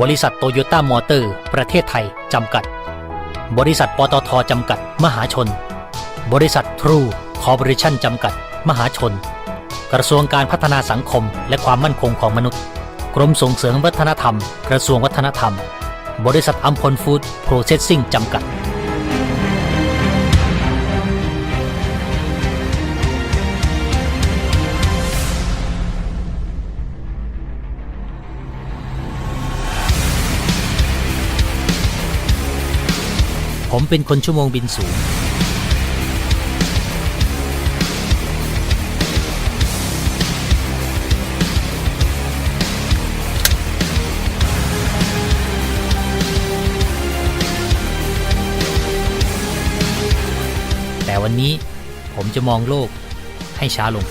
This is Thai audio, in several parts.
บริษัทโตโยต้ามอเตอร์ ประเทศไทย จำกัด บริษัทปตทจำกัด มหาชน บริษัททรูคอร์ปอเรชั่นจำกัด มหาชน กระทรวงการพัฒนาสังคม และความมั่นคงของมนุษย์ กรมส่งเสริมวัฒนธรรม กระทรวงวัฒนธรรม บริษัทอัมพลฟู้ดโปรเซสซิ่งจำกัด ผมเป็นคนชั่วโมงบินสูง แต่วันนี้ผมจะมองโลกให้ช้าลง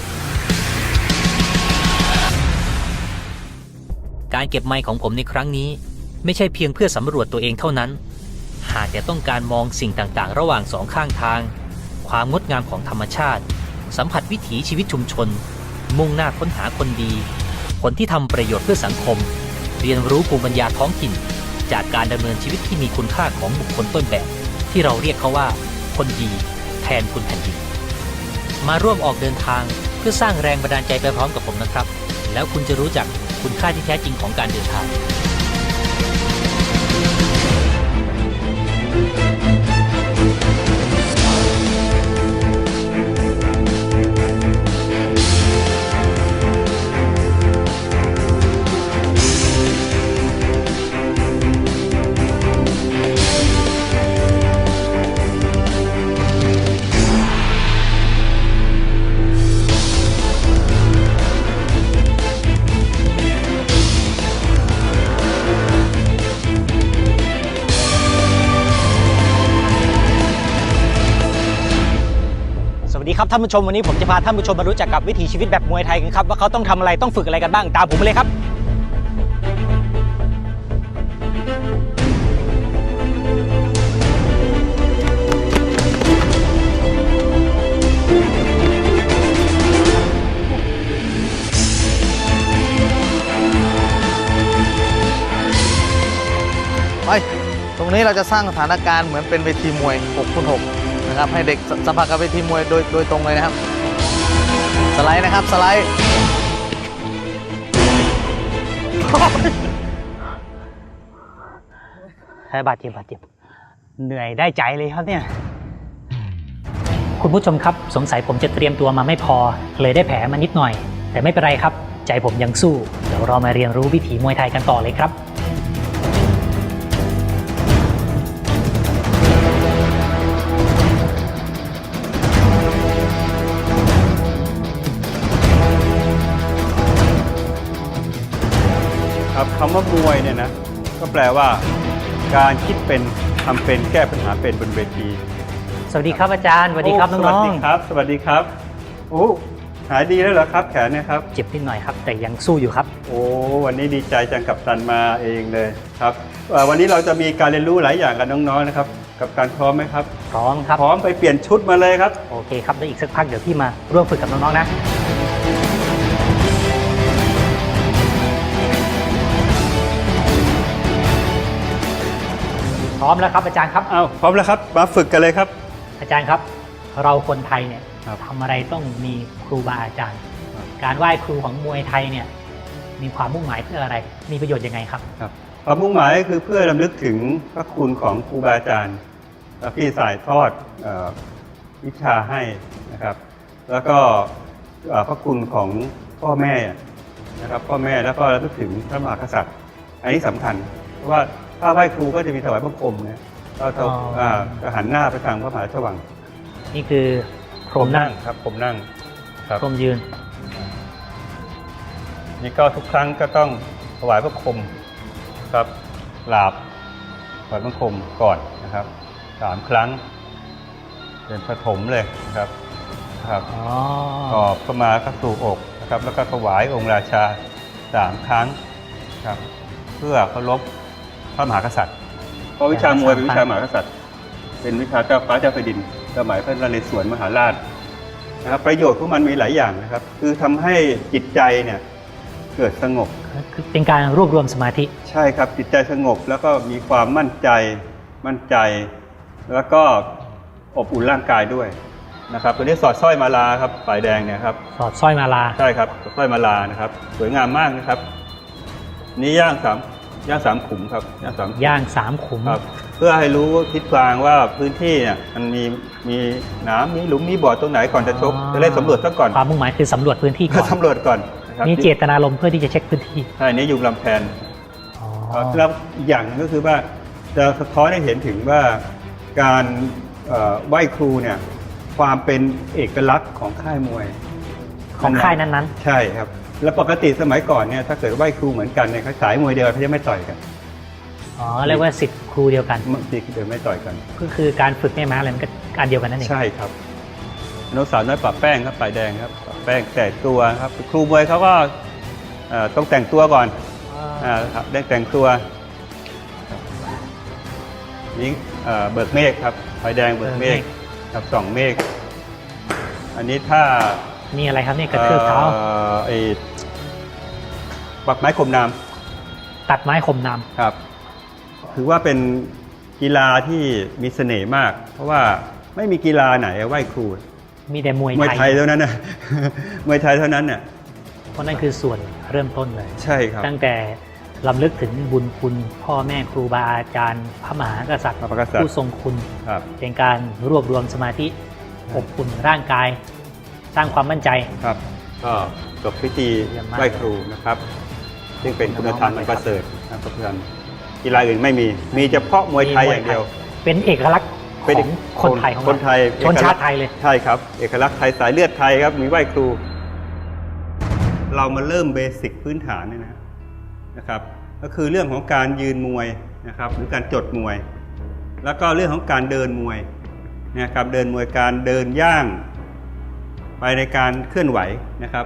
การเก็บไมค์ของผมในครั้งนี้ ไม่ใช่เพียงเพื่อสำรวจตัวเองเท่านั้น หากแต่ต้องการมองสิ่งต่างๆ ระหว่างสองข้างทาง ความงดงามของธรรมชาติ สัมผัสวิถีชีวิตชุมชน มุ่งหน้าค้นหาคนดี คนที่ทำประโยชน์เพื่อสังคม เรียนรู้ภูมิปัญญาท้องถิ่น จากการดำเนินชีวิตที่มีคุณค่าของบุคคลต้นแบบ ที่เราเรียกเขาว่า คนดีแทนคุณแผ่นดินมาร่วมออกเดินทางเพื่อสร้างแรงบันดาลใจไปพร้อมกับผมนะครับ แล้วคุณจะรู้จักคุณค่าที่แท้จริงของการเดินทาง สวั ดีครับท่านผู้ชมวันนี้ผมจะพาท่านผู้ชมมารู้จักกับวิถีชีวิตแบบมวยไทยกันครับว่าเขาต้องทำอะไรต้องฝึกอะไรกันบ้างตามผมมาเลยครับ ไป ตรงนี้เราจะสร้างสถานการณ์เหมือนเป็นเวทีมวย6คูณ6 นะครับให้เด็กสัมผัสกับเวทีมวยโดยโดยตรงเลยนะครับ สไลด์นะครับสไลด์แพ้บาดเจ็บบาดเจ็บเหนื่อยได้ใจเลยครับเนี่ยคุณผู้ชมครับ สงสัยผมจะเตรียมตัวมาไม่พอ เลยได้แผลมานิดหน่อย แต่ไม่เป็นไรครับ ใจผมยังสู้ เดี๋ยวเรามาเรียนรู้วิถีมวยไทยกันต่อเลยครับ ครับคำว่ามวยเนี่ยนะก็แปลว่า การคิดเป็นทำเป็นแก้ปัญหาเป็นบนเวทีสวัสดีครับอาจารย์สวัสดีครับโสน้วัอสงดีครับ สวัสดีครับโอ้หายดีแล้วเหรอครับแขนเนี่ยครับๆเจ็บนิดหน่อยครับ แต่ยังสู้อยู่ครับ โอ้วันนี้ดีใจจังกับตันมาเองเลยครับเอ่อวันนี้เราจะมีการเรียนรู้หลายอย่างกับน้องๆนะครับ กับการพร้อมไหมครับพร้อมครับพร้อมไปเปลี่ยนชุดมาเลยครับโอเคครับแล้วอีกสักพักเดี๋ยวพี่มาร่วมฝึกกับน้องๆนะ พร้อมแล้วครับอาจารย์ครับ เอาพร้อมแล้วครับมาฝึกกันเลยครับ อาจารย์ครับ เราคนไทยเนี่ยครับ ทำอะไรต้องมีครูบาอาจารย์ การไหว้ครูของมวยไทยเนี่ยมีความมุ่งหมายเพื่ออะไร มีประโยชน์ยังไงครับ ครับความมุ่งหมายก็คือเพื่อรำลึกถึงพระคุณของครูบาอาจารย์ที่สายทอดเอ่อวิชาให้นะครับ แล้วก็เอ่อพระคุณของพ่อแม่นะครับพ่อแม่แล้วก็ระลึกถึงพระมหากษัตริย์ อันนี้สำคัญ เพราะว่า ถ้าไหว้ครูก็จะมีถวายพระพรหมนะก็จะอ๋ออ่าจะหันหน้าไปทางพระมหาชวังนี่คือพรหมนั่งครับผมนั่งครับพรหมยืน นี่ก็ทุกครั้งก็ต้องถวายพระพรหมนะครับกราบถอยบังคมก่อนนะครับสามครั้ง เป็นปฐมเลยนะครับครับอ๋อกอบเข้ามาเข้าสู่อกนะครับ แล้วก็ถวายองค์ราชาสามครั้งครับ เพื่อเคารพพ ระมหากษัตริย์ เพราะวิชามวยเป็นวิชามหากษัตริย์ เป็นวิชาเจ้าฟ้าเจ้าแผ่นดินสมัยพระนเรศวรมหาราชนะครับประโยชน์ของมันมีหลายอย่างนะครับ คือทำให้จิตใจเนี่ยเกิดสงบคือเป็นการรวบรวมสมาธิ ใช่ครับจิตใจสงบแล้วก็มีความมั่นใจมั่นใจ แล้วก็อบอุ่นร่างกายด้วยนะครับตัวนี้สอดสร้อยมาลาครับฝ่ายแดงเนี่ยครับสอดสร้อยมาลาใช่ครับสร้อยมาลานะครับ สวยงามมากนะครับนี่ย่างสาม ย่างสามขุมครับย่างสามขุมย่างสามขุมครับเพื่อให้รู้ทิศทางว่าพื้นที่เนี่ยมันมีมีน้ำมีหลุมมีบ่อตรงไหนก่อนจะชกอ๋อจะได้สำรวจซะก่อนความมุ่งหมายคือสำรวจพื้นที่ก่อนสำรวจก่อนนะครับมีเจตนารมณ์เพื่อที่จะเช็คพื้นที่ใช่นี่ยุงลำแพนอ๋อแล้วอีกอย่างก็คือว่าจะสะท้อนให้เห็นถึงว่าการเอ่อไหว้ครูเนี่ยความเป็นเอกลักษณ์ของค่ายมวย ของค่ายนั้นใช่ครับ แล้วปกติสมัยก่อนเนี่ยถ้าเกิดไหว้ครูเหมือนกันเนี่ยเขาสายมวยเดียวเขาจะไม่ต่อยกันๆอ๋อเรียกว่าสิทธิ์ครูเดียวกันมันเดียวไม่ต่อยกัน ก็คือการฝึกแม่ม้าอะไรมันก็อันเดียวกันนั่นเองใช่ครับนกสาวน้อยปรับแป้งครับปลายแดงครับปรับแป้งแต่งตัวครับครูมวยเขาก็เอ่อต้องแต่งตัวก่อนอ่าครับได้แต่งตัวนี่เอ่อเบิกเมฆครับไฟแดงเบิกเมฆครับสองเมฆอันนี้ถ้า นี่อะไรครับเนี่ยกระทืบเท้าอ่อไอ้ปักไม้คมน้ตัดไม้ข่มน้ำครับ ถือว่าเป็นกีฬาที่มีเสน่ห์มาก เพราะว่าไม่มีกีฬาไหนไหว้ครูำมีแต่มวยมวยไทไทยยเท่านั้นนะมวยไทยเท่านั้นน่ะเพราะนั่นคือส่วนเริ่มต้นเลย ใช่ครับ ตั้งแต่ลำลึกถึงบุญคุณพ่อแม่ครูบาอาจารย์พระมหากษัตริย์พระมหากษัตริย์ผู้ทรงคุณครับเป็นการรวบรวมสมาธิอบอุ่นร่างกาย สร้างความมั่นใจ ครับ ก็จบพิธีเยี่ยมมาก ไหว้ครูนะครับ ซึ่งเป็นคุณธรรมอันประเสริฐนะครับทุกท่านกีฬาอื่นไม่มี มีเฉพาะมวยไทยอย่างเดียว เป็นเอกลักษณ์เป็นของคนไทยของคนไทยเราชนชาติไทยเลย ใช่ครับ เอกลักษณ์ไทยสายเลือดไทยครับ มีไหว้ครู เรามาเริ่มเบสิกพื้นฐานเนี่ยนะนะครับ ก็คือเรื่องของการยืนมวยนะครับ หรือการจดมวย แล้วก็เรื่องของการเดินมวยนะครับ เดินมวยการเดินย่าง ไปในการเคลื่อนไหวนะครับ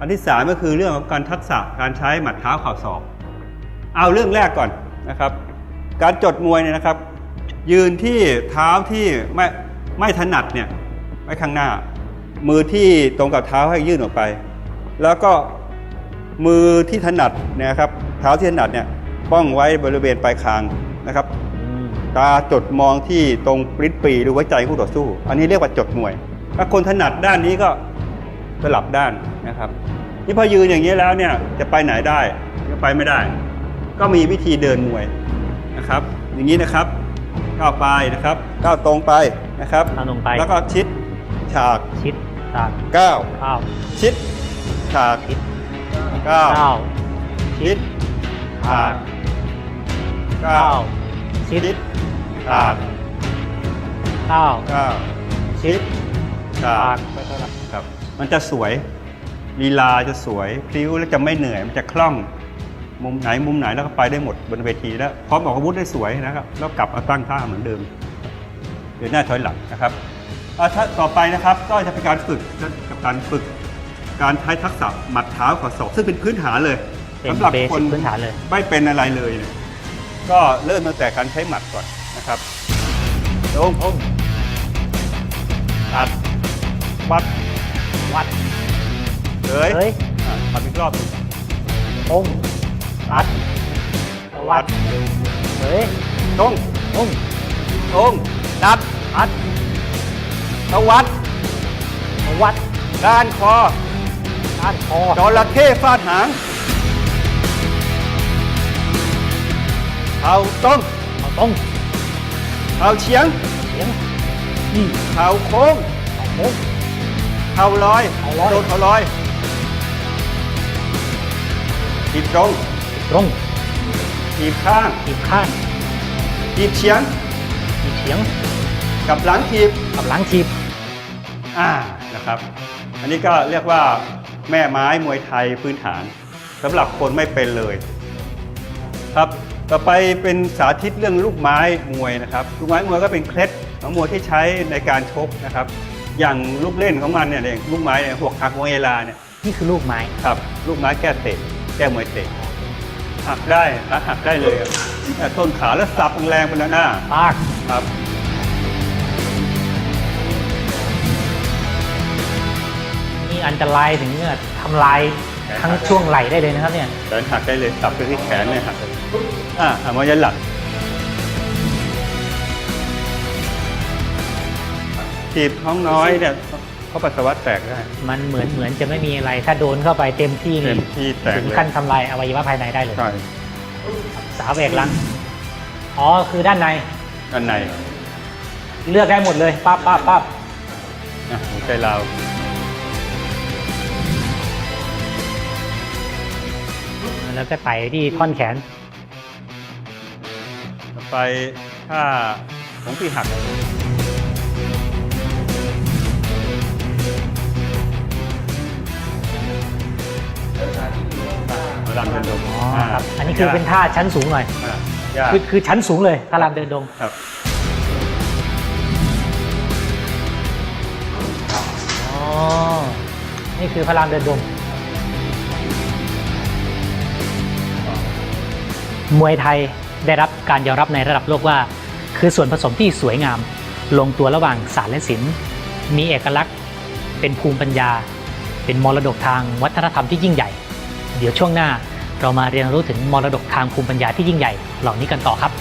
อันที่สามก็คือเรื่องของการทักษะการใช้หมัดเท้าข่าศอกเอาเรื่องแรกก่อนนะครับ การจดมวยเนี่ยนะครับ ยืนที่เท้าที่ไม่ไม่ถนัดเนี่ยไว้ข้างหน้า มือที่ตรงกับเท้าให้ยื่นออกไป แล้วก็มือที่ถนัดนะครับ เท้าที่ถนัดเนี่ยป้องไว้บริเวณปลายคางนะครับ ตาจดมองที่ตรงปริ้นปีหรือหัวใจคู่ต่อสู้ อันนี้เรียกว่าจดมวย ถ้าคนถนัดด้านนี้ก็สลับด้านนะครับนี่พอยืนอย่างนี้แล้วเนี่ยจะไปไหนได้ก็ไปไม่ได้ ก็มีวิธีเดินมวยนะครับ อย่างนี้นะครับก้าวไปนะครับก้าวตรงไปนะครับก้าวตรงไปแล้วก็ชิดฉากชิดตากก้าวข้าวชิดฉากชิดก้าวข้าวชิดฉากก้าข้าววชิดชิดฉากข้าว ก้าวชิดฉากครับ มันจะสวยลีลาจะสวยพลิ้วและจะไม่เหนื่อยมันจะคล่อง มุมไหนมุมไหนแล้วก็ไปได้หมดบนเวทีแล้วพร้อมออกอาวุธได้สวยนะครับแล้วกลับมาตั้งท่าเหมือนเดิมเดินหน้าถอยหลังนะครับอ่าถ้าต่อไปนะครับก็จะเป็นการฝึกกับการฝึก การใช้ทักษะหมัดเท้าขอศอกซึ่งเป็นพื้นฐานเลยเป็นสำหรับเบคสินกพื้นฐานเลย ไม่เป็นอะไรเลยเนี่ยก็เริ่มตั้งแต่การใช้หมัดก่อนนะครับลงลงตัด วัด วัดเลยเฮ้ยอะทำอีกรอบหนึ่งองค์วัด วัดเฮ้ยตรงองค์ตรงดัดวัดตวัดวัดด้านคอด้านคอจระเข้ฟาดหางเข่าตรงเอาตรงเข่าเฉียงเสียงนี่เข่าโค้งเอาโค้ง เข่าลอยเข่าลอย โดนเข่าลอยถีบตรงตรงถีบข้างทีบข้างถีบเฉียงทีบเฉียงกับหลังถีบกับหลังทีบอ่านะครับ อันนี้ก็เรียกว่าแม่ไม้มวยไทยพื้นฐานสำหรับคนไม่เป็นเลย ครับ ต่อไปเป็นสาธิตเรื่องลูกไม้มวยนะครับ ลูกไม้มวยก็เป็นเคล็ดของมวยที่ใช้ในการชกนะครับ อย่างลูกเล่นของมันเนี่ยลูกไม้เนี่ยหวกหักมวยเอลาเนี่ยนี่คือลูกไม้ ครับ ลูกไม้แก้เตะแก้มวยเตะหักได้ขาหักได้เลยอะแต่ต้นขาแล้วสับแรงๆไปแล้วหน้าปากครับ นี่อันตรายถึงเนี่ยทำลายทั้งช่วงไหล่ได้เลยนะครับเนี่ย แขนหักได้เลยสับไปที่แขนเลยหักเลยอ่าอ่ามวยยันหลัก จีบท้องน้อยเนี่ยเขาปัสสาวะแตกได้ มันเหมือนเหมือนจะไม่มีอะไร ถ้าโดนเข้าไปเต็มที่เต็นี่มที่แตกถึงเลยขั้นทำลายอวัยวะภายในได้เลย ใช่สาวแหวกหลัง อ๋อ คือด้านในด้านในเลือกได้หมดเลยปั๊บปั๊บปั๊บอะหัวใจเราวแล้วก็ไต่ที่ท่อนแขนต่อไปถ้าของพี่หัก พลังเดินดงอ๋อครับอันนี้คือเป็นท่าชั้นสูงหน่อย อะยากคือคือชั้นสูงเลยพระรามเดินดง ครับอ๋อ นี่คือพระรามเดินดง มวยไทยได้รับการยอมรับในระดับโลกว่า คือส่วนผสมที่สวยงาม ลงตัวระหว่างศาสตร์และศิลป์มีเอกลักษณ์ เป็นภูมิปัญญา เป็นมรดกทางวัฒนธรรมที่ยิ่งใหญ่ เดี๋ยวช่วงหน้า เรามาเรียนรู้ถึงมรดกทางภูมิปัญญาที่ยิ่งใหญ่เหล่านี้กันต่อครับ